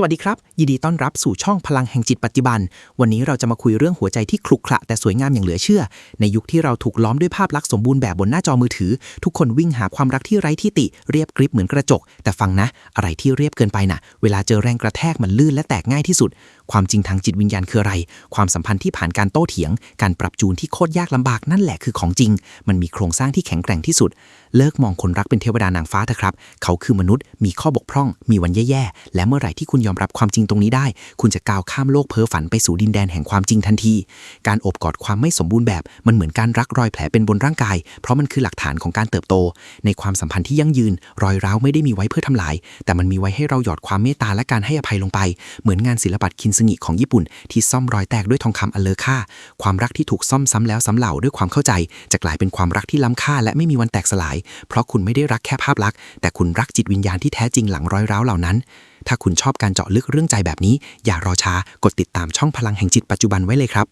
สวัสดีครับ ยินดีต้อนรับสู่ช่องพลังแห่งจิตปัจจุบัน วันนี้เราจะมาคุยเรื่องหัวใจที่คลุกคละแต่สวยงามอย่างเหลือเชื่อ ในยุคที่เราถูกล้อมด้วยภาพลักษณ์สมบูรณ์แบบบนหน้าจอมือถือ ทุกคนวิ่งหาความรักที่ไร้ที่ติ เรียบกริบเหมือนกระจก แต่ฟังนะ อะไรที่เรียบเกินไปน่ะ เวลาเจอแรงกระแทกมันลื่นและแตกง่ายที่สุด ความจริงทางจิตวิญญาณคืออะไร ความสัมพันธ์ที่ผ่านการโต้เถียง การปรับจูนที่โคตรยากลำบากนั่นแหละคือของจริง มันมีโครงสร้างที่แข็งแกร่งที่สุด เลิกมองคนรักเป็นเทวดานางฟ้าเถอะครับ เขาคือมนุษย์ มีข้อบกพร่อง มีวันแย่ๆ และเมื่อไหร่ที่คุณยอมรับความจริงตรงนี้ได้ คุณจะก้าวข้ามโลกเพ้อฝันไปสู่ดินแดนแห่งความจริงทันที การโอบกอดความไม่สมบูรณ์แบบ มันเหมือนการรักรอยแผลเป็นบนร่างกาย เพราะมันคือหลักฐานของการเติบโต ในความสัมพันธ์ที่ยั่งยืน รอยร้าวไม่ได้มีไว้เพื่อทำลาย แต่มันมีไว้ให้เราหยอดความเมตตาและการให้อภัยลงไป เหมือนงานศิลปะคินซึงิของญี่ปุ่น ที่ซ่อมรอยแตกด้วยทองคำอันเลอค่า ความรักที่ถูกซ่อมซ้ำแล้วซ้ำเล่าด้วยความเข้าใจ จะกลายเป็นความรักที่ล้ำค่า และไม่มีวันแตกสลาย เพราะคุณไม่ได้รักแค่ภาพลักษณ์แต่คุณรักจิตวิญญาณที่แท้จริงหลังรอยร้าวเหล่านั้น ถ้าคุณชอบการเจาะลึกเรื่องใจแบบนี้ อย่ารอช้ากดติดตามช่องพลังแห่งจิตปัจจุบันไว้เลยครับ